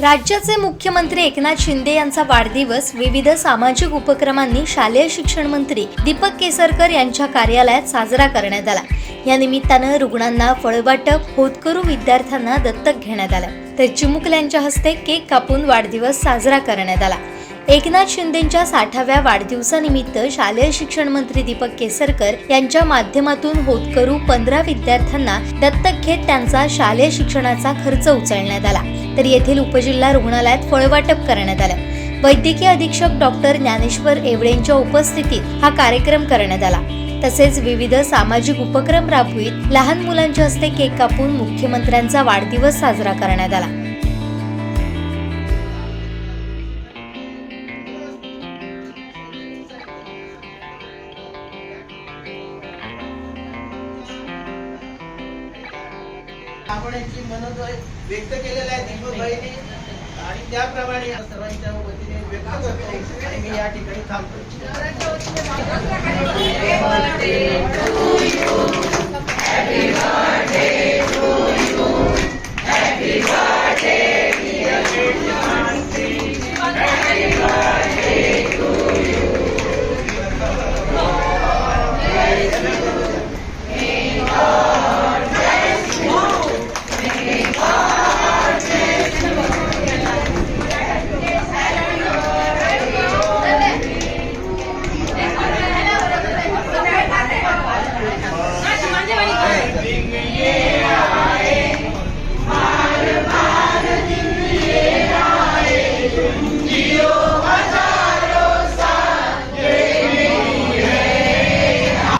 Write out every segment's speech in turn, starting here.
राज्याचे मुख्यमंत्री एकनाथ शिंदे यांचा वाढदिवस विविध सामाजिक उपक्रमांनी शालेय शिक्षण मंत्री दीपक केसरकर यांच्या कार्यालयात साजरा करण्यात आला. या निमित्तानं रुग्णांना फळवाटप होतकरू विद्यार्थ्यांना दत्तक घेण्यात आलं. तर चिमुकल्यांच्या यांच्या हस्ते केक कापून वाढदिवस साजरा करण्यात आला. एकनाथ शिंदेच्या साठाव्या वाढदिवसानिमित्त शालेय शिक्षण मंत्री दीपक केसरकर यांच्या माध्यमातून होतकरू पंधरा विद्यार्थ्यांना दत्तक घेत त्यांचा शालेय शिक्षणाचा खर्च उचलण्यात आला. तर येथील उपजिल्हा रुग्णालयात फळवाटप करण्यात आलं. वैद्यकीय अधीक्षक डॉक्टर ज्ञानेश्वर एवडेंच्या उपस्थितीत हा कार्यक्रम करण्यात आला. तसेच विविध सामाजिक उपक्रम राबवित लहान मुलांच्या हस्ते केक कापून मुख्यमंत्र्यांचा वाढदिवस साजरा करण्यात आला. आपण यांची मनोदय व्यक्त केलेला आहे दीपकभाईने आणि त्याप्रमाणे सर्वांच्या वतीने व्यक्त करतो. आणि मी या ठिकाणी थांबतो.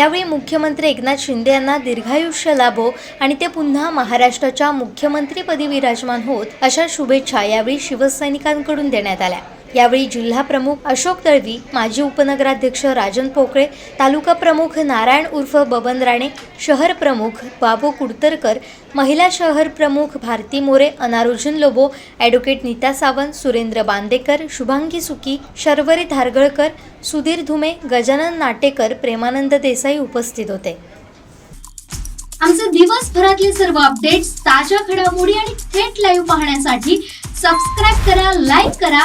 यावेळी मुख्यमंत्री एकनाथ शिंदे यांना दीर्घायुष्य लाभो आणि ते पुन्हा महाराष्ट्राच्या मुख्यमंत्रीपदी विराजमान होत अशा शुभेच्छा यावेळी शिवसैनिकांकडून देण्यात आल्या. यावेळी जिल्हा प्रमुख अशोक दळवी माजी उपनगराध्यक्ष राजन पोकळे तालुका प्रमुख नारायण उर्फ बबन राणे शहर प्रमुख बाबू कुडतरकर महिला शहर प्रमुख भारती मोरे अनारुजन लोबो ॲडव्होकेट नीता सावंत सुरेंद्र बांदेकर शुभांगी सुकी शर्वरी धारगळकर सुधीर धुमे गजानन नाटेकर प्रेमानंद देसाई उपस्थित होते. आमचे दिवसभरातले सर्व अपडेट्स ताज्या घडामोडी आणि थेट लाईव्ह पाहण्यासाठी सबस्क्राईब करा लाईक करा